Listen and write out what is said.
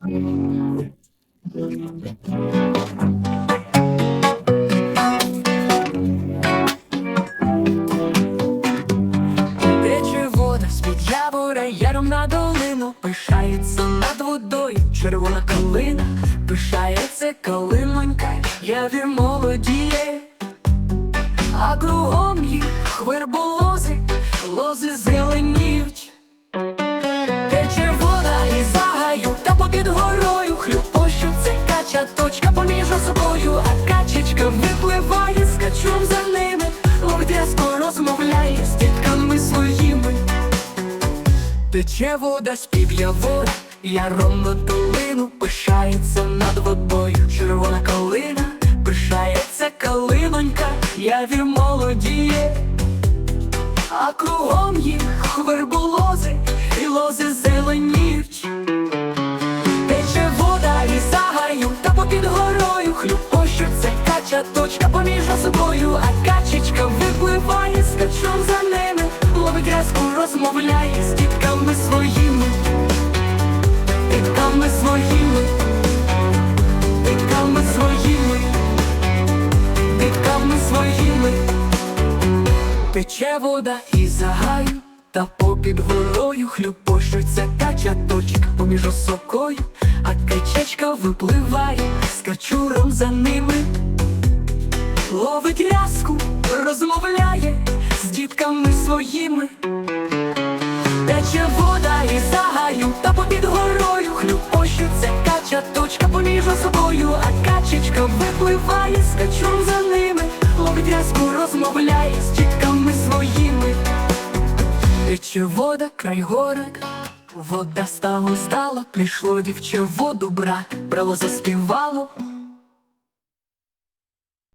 Тече вода з-під явора яром на долину. Пишається над водою червона калина. Пишається калинонька, явір молодіє А кругом їх хверболози, лози зеленіють Тече вода з під явора, яром на долину Пишається над водою. Червона калина Пишається калинонька, явір молодіє. А кругом їх верболози і лози зеленіють. Тече вода із загаю, та попід горою Хлюпощуться кача точка поміж собою, а качечка випливає з за ними, ловить грязку, розмовляє своїми, дітками своїми, дітками своїми. Тече вода із загаю, та попід горою хлюпощуться кача точка поміж осокою, а качечка випливає з качуром за ними, ловить рязку, розмовляє з дітками своїми. Тече вода із загаю, та попід горою хлюпощуться кача точка поміж собою, а качечка випливає з качуром за ними, ловить рязку, розмовляє з дітками своїми. Тече вода край горок, вода стало стало, прийшло дівче воду брати, брало заспівало,